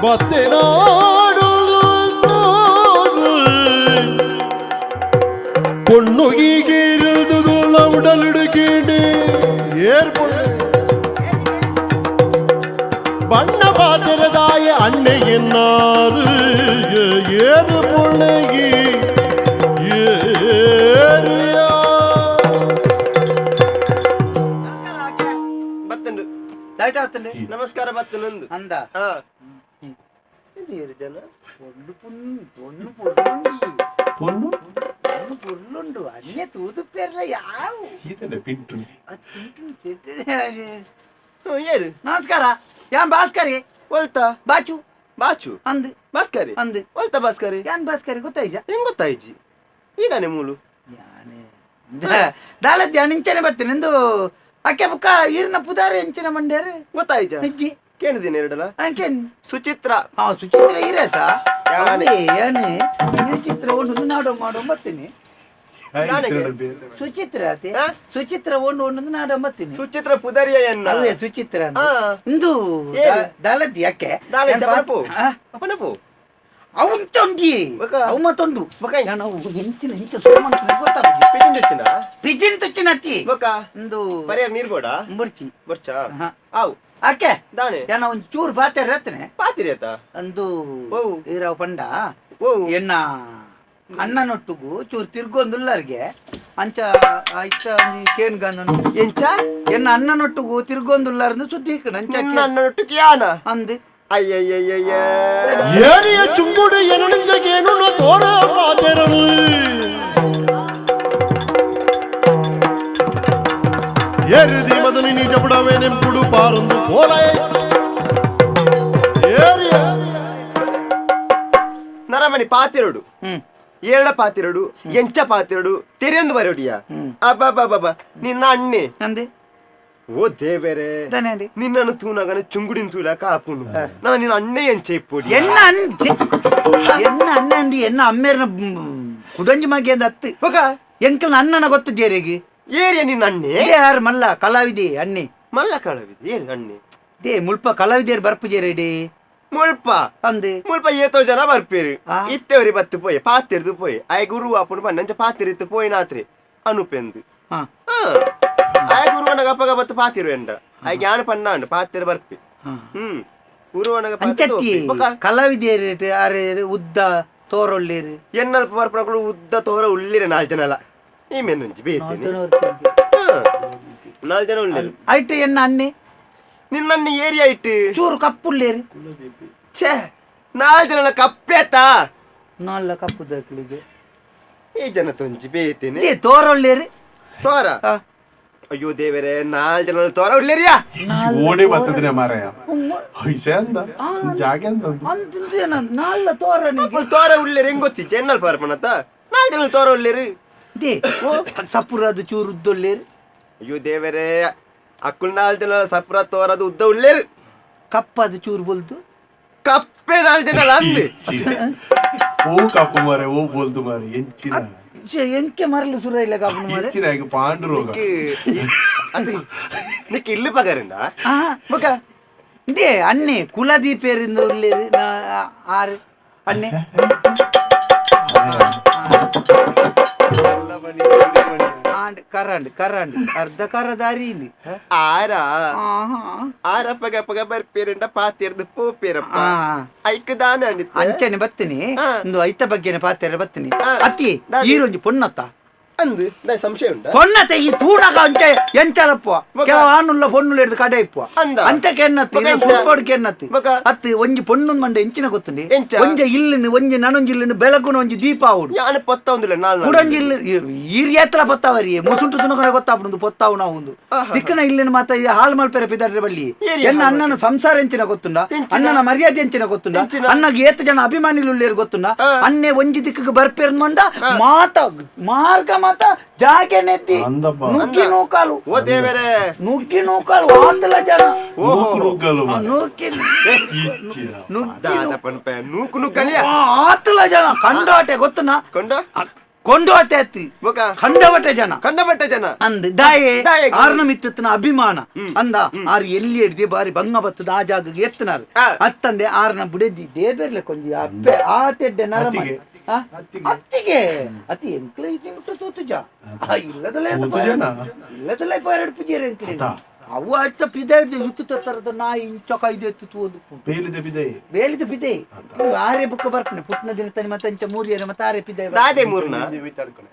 ಮತ್ತೆ ನಾಡುವುದು பொண்ணு ஈகிருந்ததுள்ள உடல் இடுக்கீண்டு ஏற்பொண்ணு ಬಣ್ಣ ಪಾತ್ರದಾಯ ಅಣ್ಣೆ ಎನ್ನಾರು ಏರು பொண்ணுகி ಏರಿಯಾ ಬತ್ತಂಡು ಆಯ್ತಾ ಆಗ್ತಂಡೆ ನಮಸ್ಕಾರ ಬತ್ತನೊಂದು ಅಂದ ಹಾ ಇದೇರು ಜನ పొన్ను పొన్ను పొన్ను పొన్నుండి పొన్ను పొన్ను పొర్లుండు అన్నీ తూతు పేర్ల యావు ಇದನ್ನ ಪಿಂಟು అది తింటుంది, తింటుంది. ಹ್ಞೂ ಏರು నమస్కార యాన్ భాస్కరి ಒಲ್ತಾ బాచు ಬಾಚು అంది ಭಾಸ್ಕರಿ అంది ಒಲ್ತಾ ಭಾಸ್ಕರಿ యాన్ భాస్కరి ಗೊತ್ತಾಯ್ಜ ಹೆಂಗ್ ಗೊತ್ತಾಯ್ಜಿ ಇದಾನೆ ಮೂಲು దాల ధ్యానించనే బత్తి నిందు అక్కే బుక్క ఈరిన పుదారు ఎంచిన మండేరు ಗೊತ್ತಾಯ್ಜ ಹೆಜ್ಜಿ ಕೇಳಿದ್ದೀನಿ ಎರಡಲ್ಲ? ಸುಚಿತ್ರ. ಹಾ ಸುಚಿತ್ರ ಇರತ್ತ ಒಂದು ನಾಡು ಮಾಡೋ ಮತ್ತೀನಿ ಸುಚಿತ್ರ ಸುಚಿತ್ರ ಒಂದು ಒಂದೊಂದು ನಾಡ ಮತ್ತೀನಿ ಸುಚಿತ್ರ ಪುದರಿಯನ್ನ ಸುಚಿತ್ರ ಇಂದು ದಾಲತಿ ಯಾಕೆ? ದಾಲತಿ ಪನಪು ಅವನ್ ತೊಂಡಿ ಬಕ. ಅವು ಮತ್ತೊಂದು ಬಕ. ನಾನು ಹೆಂಚಿನ ಹೆಂಚು ಸುಮ್ಮನೆ ಗೊತ್ತಾಗ ಪಿಟಿಂಗ್ ಇಚ್ಚಿನ ಪಿಜಿನ್ ತುಚ್ಚಿನತ್ತಿ ಅತ್ತಿ ಒಂದು ಪರಿಯಾರ ನೀರ್ ಬೋಡ ಬರ್ಚಿ ಬರ್ಚಾ. ಆವು ಆಕೆ ದಾನೆ ಏನ ಒಂದ್ ಚೂರು ಬಾತೆ ರತ್ನೆ ಪಾತಿರಿ ಆತ ಅಂದು ಓ. ಇರೋ ಪಂಡ ಓ ಎನ್ನ ಅಣ್ಣನೊಟ್ಟಿಗೂ ಚೂರು ತಿರ್ಗೊಂದುಲ್ಲರ್ಗೆ ಅಂಚ ಆಯ್ತ ಕೇನ್ಗನ್ನು ಎಂಚ ಎನ್ನ ಅಣ್ಣನೊಟ್ಟಿಗೂ ತಿರ್ಗೊಂದುಲ್ಲಾರ್ದು ಸುದ್ದಿ ಅಂಚ ಅಣ್ಣನೊಟ್ಟಿಗೆ ಯಾನ ಅಂದ್ ஏறிய சுங்குடு எனஞ்ச கேனு தோற ఏరిది మదని నీ చెప్పడమే నింపుడు పారుందు పోలాయ్ నరమణి పాతిరుడు ఏడ పాతిరుడు ఎంచ పాతిరుడు తెరెందు వరుడియా అబ్బాబాబా నిన్న అన్ని అంది దేవేరే ಓ ದೇವರೇ. ನಿನ್ನನ್ನು ತೂನಗನ ಚುಂಗುಡಿನ ತೂಲಕ ಆಪುನು ನಾನು ನಿನ್ನ ಅಣ್ಣೆ ಎಂಚೆ ಇಪ್ಪೊಡಿ ಎನ್ನ ಎನ್ನ ಅಣ್ಣ ಅಂದಿ ಎನ್ನ ಅಮ್ಮೇರ್ನ ಕುಡಂಜಿ ಮಗೆ ಅಂದ ಹತ್ತು ಹೋಗ. ಅಣ್ಣನ ಗೊತ್ತು ಜೇರಿಗೆ ಏರಿಯ ನಿನ್ನ ಅಣ್ಣೆ? ಯಾರು ಮಲ್ಲ ಕಲಾವಿದೆ ಅಣ್ಣೆ. ಮಲ್ಲ ಕಳವಿದ್ ಏರಿ ಅಣ್ಣೆ. ದೇ ಮುಲ್ಪ ಕಲಾವಿದೇರು ಬರ್ಪು ಜೇರೇಡಿ ಮುಲ್ಪ. ಅಂದೆ. ಮುಲ್ಪ ಏತೋ ಜನ ಬರ್ಪೇರಿ. ಇತ್ತೇವ್ರಿ ಬತ್ತು ಪೋಯ್ ಪಾತಿರ್ದು ಪೋಯ್. ಆಯ್ ಗುರು ಅಪ್ಪನು ಬನ್ನಂಚ ಪಾತಿರಿತ್ತು ಪೋಯ್ ನಾತ್ರಿ ಅನುಪೆಂದು. ಹಾ. ಬತ್ತು ಪಾತಿರು ಎಂಡ ಜ್ಞಾನ ಪನ್ನ ಅಂಡ ಪಾತಿರು ಬರ್ಪಿ ಹಾ. ಹ್ಮ್. ಗುರುವನಗ ಅಂಚತ್ತಿ ಉದ್ದ ಆರೆ ಉದ್ದ ತೋರೊಳ್ಳೇರು ಎನ್ನಲ್ಪ ಬರ್ಪಗಳು ಉದ್ದ ತೋರ ಉಳ್ಳಿರ ನಾಲ್ ಜನ ಅಲ್ಲ ಈ ಮೆನುಂಜಿ ಬೇತೀನಿ. ನಾಲ್ ಜನ ಉಳ್ಳಿರು. ಆಯ್ತು ಎನ್ನ ಅಣ್ಣೆ ನಿನ್ನ ಏರಿಯಾ ಇಟ್ಟು? ಚೂರು ಕಪ್ಪುಳ್ಳೇರು ಛೇ ನಾಲ್ ಜನ ಕಪ್ಪೇತಾ ನಾಲ್ಲ ಕಪ್ಪು ದಕ್ಕಳಿಗೆ ಈ ಜನ ತುಂಜಿ ಬೇತೀನಿ ತೋರ ತೋರೊಳ್ಳೇರು ತೋರ? ಅಯ್ಯೋ ದೇವರೇ ನಾಲ್ ಜನ ತೋರ ಉಳ್ಳಿರಿಯಾ ಓಡಿ ಬರ್ತದ್ರೆ ಮಾರಾಯ. ಹೊಯ್ಸೆ ಅಂದ ಜಾಗೆ ಅಂತ ಅಂತಿದ್ದೇನ ನಾಲ್ಲ ತೋರ ಅವ್ಳು ತೋರ ಉಳ್ಳಿರಿ ಹೆಂಗ್ ಗೊತ್ತಿ? ಚೆನ್ನಲ್ ಪಾರ್ಪಣತ ನಾಲ್ ಜನ ತೋರ ಉಳ್ಳಿರಿ. ಸಪುರ ಅದು ಚೂರು ಉದ್ದೊಳ್ಳೇರು ಅಯ್ಯೋ ದೇವರೇ ಅಕ್ಕುಲ್ ನಾಲ್ ಜನ ಸಪುರ ತೋರದು ಉದ್ದ ಉಳ್ಳಿರಿ. ಕಪ್ಪದು ಚೂರು ಬೊಲ್ದು. ಕಪ್ಪೆ ನಾಲ್ ಜನ ಅಂದು. ಓ ಕಪ್ಪು ಮಾರೆ ಓ ಬೋಲ್ದು ಮಾರೆ ಎಂಚಿನ ಛೆ, ಎಂಕೆ ಮರಲು ಸುರ ಇಲ್ಲ ಕಪ್ಪು ಮಾರೆ ಎಂಚಿನ ಈಗ ಪಾಂಡು ರೋಗ ಅದು ನಿಕ್ಕ ಇಲ್ಲಿ ಪಗಾರಿಂದ ಆ, ಮುಖ ಇದೇ ಅಣ್ಣೆ ಕುಲದೀಪೇರಿಂದ ಉಳ್ಳೇರು ನಾ- ಆರು ಅಣ್ಣೆ ಕರಂಡ್ ಕರಂಡ್ ಅರ್ಧ ಕರ ದಾರಿ ಇಲ್ಲಿ ಆರ ಆಹಾ. ಆರ ಪಗ ಪಗ ಬರ್ಪೇರಂಡ ಪಾತಿರ್ದು ಪೋಪೇರಪ್ಪ ಐಕ ಐಕ್ ದಾನ ಅಂಚನೆ ಬತ್ತೀನಿ ಹಾ. ಒಂದು ಐತ ಬಗ್ಗೆನೆ ಪಾತ್ರೆ ಬತ್ತೀನಿ ದಾರಿ. ಈರೊಂಜಿ ಪೊನ್ನತ್ತ ಅಂದು ನಾ ಸಂಶಯ ಉಂಟಾ ಪೊನ್ನತ್ತ ಈ ತೂಣಗ ಅಂಚೆ ಎಂಚಲಪ್ಪ ಕೆಲವು ಆನುಲ್ಲ ಪೊನ್ನುಲು ಹಿಡಿದು ಕಡೆ ಇಪ್ಪ ಅಂದ. ಅಂಚಕ್ಕೆ ಎನ್ನತ್ತಿ ಮಗ ಎಂಚ? ಎನ್ನತ್ತಿ. ಅತ್ತಿ ಒಂಜಿ ಪೊಣ್ಣು ಮಂಡೆ ಎಂಚಿನ ಗೊತ್ತುಂಡಿ ಎಂಚ? ಒಂಜ ಇಲ್ಲಿನ ಒಂಜಿ ನನೊಂಜಿ ಇಲ್ಲಿನ ಬೆಳಗುನ ಒಂಜಿ ದೀಪ ಅವಡು ಯಾನ ಪೊತ್ತ ಒಂದಿಲ್ಲ ನಾಲ್ ಕುಡಂಜಿ ಇಲ್ಲಿ ಈರಿ ಎತ್ತಲ ಪತ್ತಾವರಿ ಮುಸುಂಟು ತುನಕನೆ ಗೊತ್ತಾಪುಂಡು ಪೊತ್ತಾವು ನಾವು ಒಂದು ಆಹಾ. ದಿಕ್ಕನ ಇಲ್ಲಿನ ಮಾತ ಈ ಹಾಲ್ ಮಲ್ಪೆರ ಪಿದಾಡ್ರೆ ಬಲ್ಲಿ ಏರಿ ಎನ್ನ ಹಾಲ್ ಅಣ್ಣನ ಸಂಸಾರ ಎಂಚಿನ ಗೊತ್ತುಂಡ ಎಂಚಿನ? ಅಣ್ಣನ ಮರ್ಯಾದೆ ಎಂಚಿನ ಗೊತ್ತುಂಡ ಎಂಚಿನ? ಅಣ್ಣಗೆ ಏತ ಜನ ಅಭಿಮಾನಿಲು ಗೊತ್ತುಂಡ ಆ. ಅನ್ನೆ ಒಂಜಿ ದಿಕ್ಕಕ್ಕೆ ಬರ್ಪೇರ್ ಮಂಡ ಮಾತ ಮಾರ್ಗ ಮಾತ ಜಾಗೆ ನೆತ್ತಿ ಅಂದಪ್ಪ. ನುಗ್ಗಿ ನೂಕಾಲು. ಓ ದೇವರೇ ನುಗ್ಗಿ ನೂಕಾಲು. ಆಂದಲ ಜನ. ಆತ್ಲ ನುಗ್ಗಲು ಆ, ನುಗ್ಗಿ ಇಚ್ಚಿನ ನುಗ್ಗಿ ದಾದ ಪನ್ಪ ನೂಕು ನೂಕಲಿಯ ಜನ. ಕಂಡಾಟೆ ಗೊತ್ತನ? ಕೊಂಡ ಕೊಂಡೋಟೆತ್ತಿ ಅತ್ತಿ. ಕಂಡವಟೆ ಜನ. ಕಂಡಪಟ್ಟ ಜನ. ಅಂದ್ ದಾಯೆ. ದಾಯೆ. ಆರ್ನ ಮಿತ್ತನ ಅಭಿಮಾನ. ಅಂದ ಆರ್ ಎಲ್ಲಿ ಹಿಡ್ದಿ ಬಾರಿ ಭಂಗ ಬತ್ತದ ಆ ಜಾಗಕ್ಕೆ ಎತ್ತನಾರು. ಅತ್ತಂದೆ ಆರ್ನ ಬುಡೆಜಿ ದೇಬೇರ್ಲೆ ಕೊಂಜಿ. ಅಪ್ಪೆ ಆ ತೆಡ್ಡೆ ಅತ್ತಿಗೆ. ಅತಿ ಎಂಕ್ಲೆ ಇಟ್ಟು ತೂತುಜ ಆ ಇಲ್ಲದಲ್ಲೇ? ಇಲ್ಲದಲ್ಲೇ ಎರಡು ಪೂಜೆ ಎಂಕ್ಲೆ ಅತ್ತ. ಅವು ಅಚ್ಚ ಪಿದಾಡ್ದು ಇತ್ತು ತರದ ನಾ ಇಂಚ ಇದು ಎತ್ತು ತೂದು ಬೇಲಿದ ಬಿದೆ ಬೇಲಿದ ಬಿದೆ ಆರೆ ಬುಕ್ಕ ಬರ್ಪನೆ ಪುಟ್ನ ದಿನ ತನಿ ಮತ್ತೆ ಅಂಚ ಮೂರಿಯರ ಮತ್ತೆ ಆರೆ ಪಿದೆ ದಾದೆ ಮೂರ್ನ?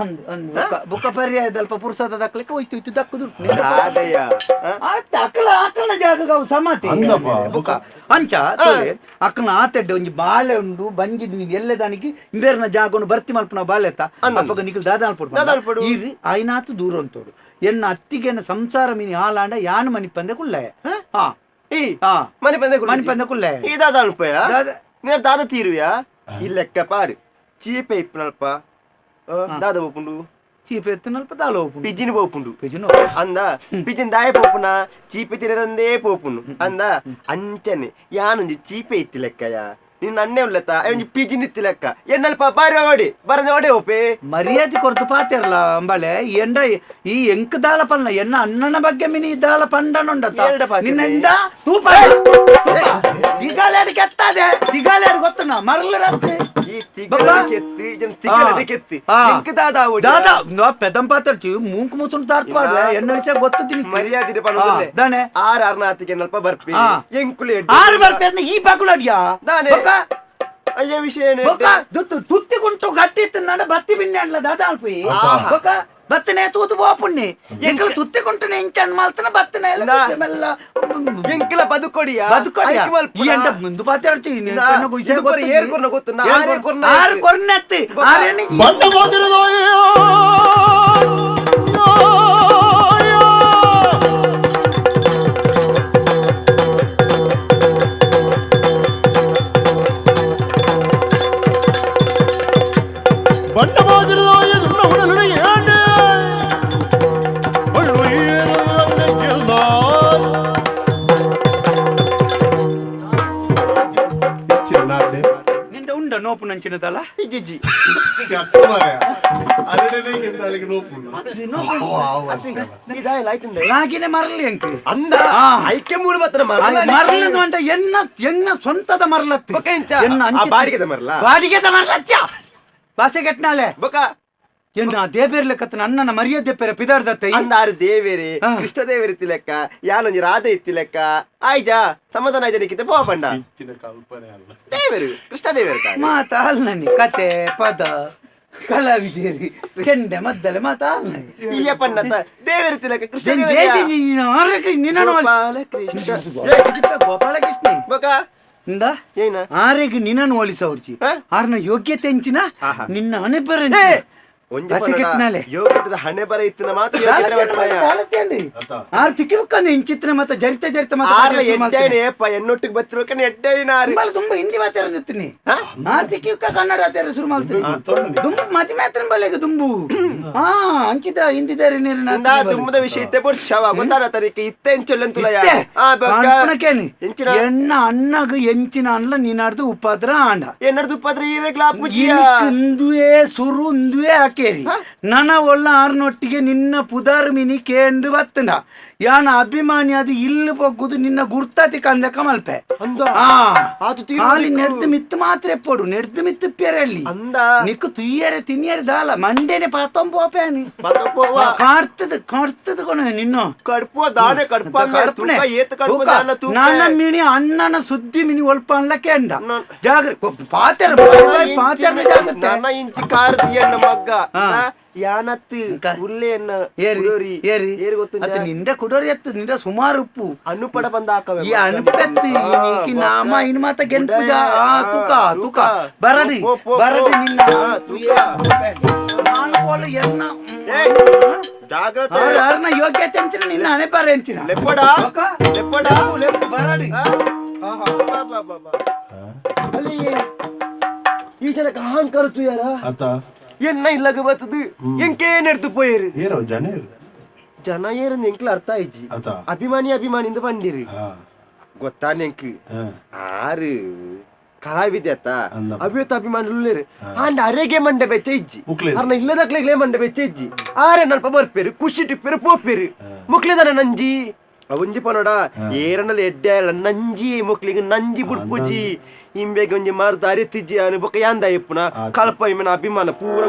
ಅಂದ್ ಅಂದ್ ಬುಕ್ಕ- ಬುಕ್ಕ ಪರ್ಯಾಯದಲ್ಪ ಪುರುಸದ ದಕ್ಲಿಕ್ಕೆ ಹೋಯ್ತು ಇತ್ತು ದಕ್ಕುದು ದಾದೆಯ. ಅತ್ತ ಅಕ್ಕಲ ಅಕ್ಕನ ಜಾಗ ಅವು ಸಮಾತಿ ಬುಕ್ಕ. ಅಂಚ ತೋಲೆ ಅಕ್ಕನ ಆತೆಡ್ಡೆ ಒಂಜಿ ಬಾಳೆ ಉಂಡು ಬಂಜಿದ್ ನೀನು ಎಲ್ಲೆ ದಾನಿಗೆ ಇಂಬೇರ್ನ ಜಾಗನು ಬರ್ತಿ ಮಲ್ಪನ ಬಾಳೆತ ಅಪ್ಪಗ ನಿಖಲ್ ದಾದಾಲ್ಪಡು ದಾದಾಲ್ಪಡು. ಈ ಆಯ್ನಾತು ದೂರ ಅಂತೋಡು ಎನ್ನ ಅತ್ತಿಗೆನ ಸಂಸಾರ ಮೀನಿ ಆಲಾಂಡ ಯಾನ್ ಮನಿ ಪಂದೆ ಕುಲ್ಲೆ ಹಾ ಈ ಹಾ ಮನಿ ಪಂದೆ ಮನಿ ಪಂದೆ ಕುಲ್ಲೆ ಇದಾದ ಅನ್ಪಯ ನೀನು ದಾದ ತೀರುವ್ಯಾ ಈ ಲೆಕ್ಕ ಪಾಡು ಚೀಪೆ ಇಪ್ಪನಲ್ಪ ದಾದ ಒಪ್ಪುಂಡು చీపెత్తినల్ప దాలో పిజిని పోపుండు పిజిన్ అందా పిజిన్ దాయ పోపునా చీపెత్తిరందే పోపును అందా అంచని యా నుంచి చీపెత్తి లెక్కయా ನೀನು ನನ್ನೇ ಉಲ್ಲತ್ತ ಒಂಜಿ ಪಿಜಿನ್ ಇತ್ತಿ ಲೆಕ್ಕ ಎನ್ನಲ್ಪ ಬಾರಿ ಓಡಿ ಬರದೆ ಓಡೆ ಓಪೆ. ಮರ್ಯಾದೆ ಕೊರತು ಪಾತಿರಲ್ಲ ಅಂಬಳೆ ಎಂಡ ಈ ಎಂಕ್ ದಾಳ ಪಣ್ಣ ಎನ್ನ ಅಣ್ಣನ ಬಗ್ಗೆ ಮಿನಿ ದಾಳ ಪಂಡನುಂಡತ ಏರಡ ಪಾತಿರ್ಲಿ. ನಿನ್ನೆಂದ ತೂಪ ದಿಗಾಲೇಡಿ ಕೆತ್ತದೆ. ದಿಗಾಲೇಡಿ ಗೊತ್ತನ? ಮರಲ ಈ ತಿಗಲಡಿ ಕೆತ್ತಿ ಜನ ತಿಗಲಡಿ ಕೆತ್ತಿ ಎಂಕ್ ದಾದ ಓಡಿ దాదా నువ్వు పెద్దం పాత్రచి మూంకు మూసుని తార్పాడు ఎన్న విషయం గొత్తు తిని ಮರ್ಯಾದಿನ ಪಣದಲ್ಲಿ దానే ಆರ್ ಆರ್ನಾತಿಗೆ ನಲ್ಪ ಬರ್ಪಿ ಆ. ಎಂಕುಲೆ ఆరు వరకు ఈ పక్కలు అడియా దానే. ఒక ಅಯ್ಯ ವಿಷಯ ಏನು ఒక దుత్తు తుత్తికుంటూ గట్టిస్తున్నాడు బత్తి పిండి దదా అల్పోయి ಬತ್ತನೆ ತೂತು ಓಪುಣ್ಣಿ ಎಂಕಲ ತುತ್ತಿ ಕುಂಟನೆ ಇಂಕನ್ ಮಲ್ತನ ಬತ್ತನೆ ಎಲ್ಲ ಎಂಕಲ ಬದುಕೊಡಿಯ ಬದುಕೊಡಿಯ ಈ ಅಂಡ ಮುಂದು ಬಾತಾಡ್ತಿ ನಿನ್ನ ಗುಜೆ ಗೊತ್ತು ಏರ್ ಕೊರ್ನ ಗೊತ್ತು ಆರು ಕೊರ್ನ ಆರು ಕೊರ್ನತ್ತಿ ಆರು ಬಂದ ಬೋದಿರದೋ ನಾಗಿನೇ ಮರಲಿ ಅಂಕಲ್ ಅಂದ ಐಕ್ಯ ಮೂಲ ಮಾತ್ರ ಮರಲದು ಅಂತ ಎನ್ನ ಎನ್ನ ಸ್ವಂತದ ಮರಲತ್ತಿ ಎನ್ನ ಬಾಡಿಗೆದ ಮರಲ ಬಾಡಿಗೆದ ಮರಲತ್ಯ ಭಾಷೆ ಕೆಟ್ಟನಾಲೆ ಬೊಕ್ಕ ಎನ್ನ ದೇಬೇರ್ ಲೆಕ್ಕತ್ತ ಅಣ್ಣನ ಮರ್ಯಾದೆ ಪೆರ ಪಿದಾರ್ದತ್ತ? ಅಂದಾರು ದೇವೇರಿ ಆ. ಕೃಷ್ಣ ದೇವೇರಿ ಇತ್ತಿ ಲೆಕ್ಕ ಯಾನೊಂಜಿ ರಾಧೆ ಇತ್ತಿ ಲೆಕ್ಕ. ಆಯ್ಜಾ ಸಮಾಧಾನ ಆಯ್ಜಾ ನಿಕ್ಕಿತೆ ಪೋಪಂಡ ಕಲ್ಪನೆ ಅಲ್ಲ. ದೇವೇರು ಕೃಷ್ಣ ದೇವೇರು ತಾನೆ. ಮಾತ ಅಲ್ನನಿ ಕತೆ ಪದ ಕಲಾವಿದೇರಿ ಕೆಂಡೆ ಮದ್ದಲೆ ಮಾತ ಅಲ್ನನಿ ಇಯ್ಯ ಪನ್ನತ ದೇವೇರಿ ಇತ್ತಿ ಲೆಕ್ಕ ಕೃಷ್ಣ ದೇವೇರಿ ದೇವೇರಿಯ? ದೇಸಿ ನೀನು ಆರಕ್ಕೆ ನಿನ್ನ ಗೋಪಾಲ ಕೃಷ್ಣ. ಗೋಪಾಲ ಕೃಷ್ಣ ಬೊಕ ಇಂದ? ಏನ? ಆರೆಗೆ ನಿನ್ನನ್ನು ಹೋಲಿಸವ್ರಿ ಹ? ಆರ್ನ ಯೋಗ್ಯತೆ ಹೆಂಚಿನ ಆಹಾ. ನಿನ್ನ ಏ, ಒಂಜಿ ಬಸಿ ಪನ್ನಡ ಕೆಟ್ನಾಲೆ. ಹಣೆ ಬರ ಇತ್ತಿನ ಮಾತು. ಆರ್ ತಿಕ್ಕಿ ಇಂಚಿತ್ರ ಮತ್ತೆ ಜರಿತ ಜರಿತ ಆರ್ಲ ಮತ್ತೆ ಎನ್ನೊಟ್ಟಿಗೆ ಆರು ತುಂಬಾ ತುಂಬಾ ಹಿಂದಿ ಮಾತಾಡ್ತೀನಿ ಹ? ಆರ್ ತಿಕ್ಕಿ ಕನ್ನಡ ಮಾತಾಡ ಶುರು ಮಾಡ್ತೀನಿ ದುಂಬು ಮತಿ ಮಾತ್ರ ಬಲೆಗೆ ದುಂಬು ಹಾ ಅಂಚಿದ ಹಿಂದಿದಾರೆ ನೀರಿನ ಇಂದ ತುಂಬದ ವಿಷಯ ಇತ್ತೆ ಪುರುಷವ ಇತ್ತೆ. ಆ ಬೊಕ್ಕ. ಎಂಚಿನ? ಎನ್ನ ಅಣ್ಣಗ ಎಂಚಿನ ನೀನಾಡ್ದು ಉಪಾದ್ರ ಆಂಡ. ಈರೆಗ್ಲಾ ಪೂಜಿಯ ಇಂದುವೆ ಸುರು ಇಂದುವೆ ಹಾಕೇರಿ ನನ ಒಳ್ಳ ಆರ್ನೊಟ್ಟಿಗೆ ನಿನ್ನ ಪುದಾರ್ ಮಿನಿ ಕೇಂದು ಬತ್ತಂಡ ಯಾನ ಅಭಿಮಾನಿ ಅದು ಇಲ್ಲಿ ಬಗ್ಗುದು ನಿನ್ನ ಗುರ್ತಾತಿ ಕಂದಕ ಮಲ್ಪೆ ಹಾಲಿ ನೆಡ್ದು ಮಿತ್ತು ಮಾತ್ರ ಎಪ್ಪಡು ನೆಡ್ದು ಮಿತ್ತು ಪೆರಲ್ಲಿ. ನಿಕ್ಕು ತುಯ್ಯರೆ ತಿನ್ಯರೆ ದಾಲ ಮಂಡೇನೆ ಪಾತೊಂಬ ಪೋಪೇನಿ ಕಾಡ್ತದ ಕಾಡ್ತದ ಕೊನ ನಿನ್ನು. ಕಡ್ಪುವ ದಾನೆ ಕಡ್ಪ ಕಡ್ಪನೆ. ನನ್ನ ಮಿಣಿ ಅಣ್ಣನ ಸುದ್ದಿ ಮಿನಿ ಒಲ್ಪ ಅಂಡ ನಾನ್- ಜಾಗ್ರ ಪಾತೆರ ಪಾತೆರ ಇಂಚಿ- ಜಾಗ್ರತೆ. ಇಂಚಿ ಕಾರ್ತಿ ಮಗ್ಗ. ಯಾನತ್ತು ಉಲ್ಲೆಯನ್ನ ಏರಿ ಏರಿ. ಏರಿ ಗೊತ್ತು ನಿಂದ ನಿಂಡೆ ಕುಡೋರಿ ಎತ್ತು ನಿಂಡೆ ಸುಮಾರು ಉಪ್ಪು ಅನ್ನುಪಡ ಬಂದ ಹಾಕವೆ ಈ ಅನುಪೆತ್ತಿ ಈ ನಾಮ ಇನ್ ಮಾತ ಗೆನ್ ಪೂಜಾ ಆ ತುಕ ತುಕ ಬರಡಿ ಪೋ, ಪೋ, ಪೋ. ಬರಡಿ ನಿನ್ನ ಆ, ತುಕ. ನಾನು ಕೋಲ ಎನ್ನ ಏಯ್, ಜಾಗ್ರತೆ ಯಾರನ್ನ ಯೋಗ್ಯತೆ ಅಂಚಿನ ನಿನ್ನ ಹಣೆ ಬಾರ ಅಂಚಿನ ಲೆಪ್ಪಡ ತುಕ. ಲೆಪ್ಪಡ ಲೆಪ್ಪು, ಲೆಪ್ಪು, ಬರಡಿ ಆ? ಬಾ, ಬಾ, ಬಾ, ಬಾ. ಅಲ್ಲಿ ಈ ಜನ ಅಹಂಕಾರ ತುಯಾರ ಆತ ಎನ್ನ ಇಲ್ಲಗ ಬರ್ತದು ಎಂಕೆ ನೆಡ್ದು ಪೋಯರು ಏನೋ ಜನ ಜನ ಏರಂದ್ ಎಂಕ್ಲ ಅರ್ಥ ಆಯ್ಜಿ ಅಭಿಮಾನಿ ಅಭಿಮಾನಿಯಿಂದ ಬಂದಿರಿ. ಗೊತ್ತಾನೆ ಹಾ. ಆರು ಕಲಾವಿದೆ ಅತ್ತ. ಅಂದ. ಅಭಿಮಾನಿ ಆಂಡ ಅರೆಗೆ ಮಂಡೆ ಬೆಚ್ಚ ಇಜ್ಜಿ. ಅರ್ನ ಇಲ್ಲದಕ್ಲೆಗ್ಲೇ ಮಂಡೆ ಬೆಚ್ಚ ಇಜ್ಜಿ. ಆರೆ ನಲ್ಪ ಬರ್ಪೇರು ಖುಷಿ ಟಿಪ್ಪೇರು ಪೋಪೇರು ಮುಕ್ಲಿದಾನೆ ನಂಜಿ. ಅವಂಜಿ ಪನೋಡ ಏರನಲ್ಲಿ ಎಡ್ಡೆ ನಂಜಿ ಮುಕ್ಲಿಗೆ ನಂಜಿ ಬುಡ್ಪುಜಿ ಇಂಬೆಗೆ ಒಂಜಿ ಮಾರ್ದ ಅರಿತಿಜ್ಜಿ ಅನು ಬೊಕ್ಕ ಯಾಂದ ಇಪ್ಪುನ ಕಲ್ಪ ಇಮ್ಮನ ಅಭಿಮಾನ ಪೂರ.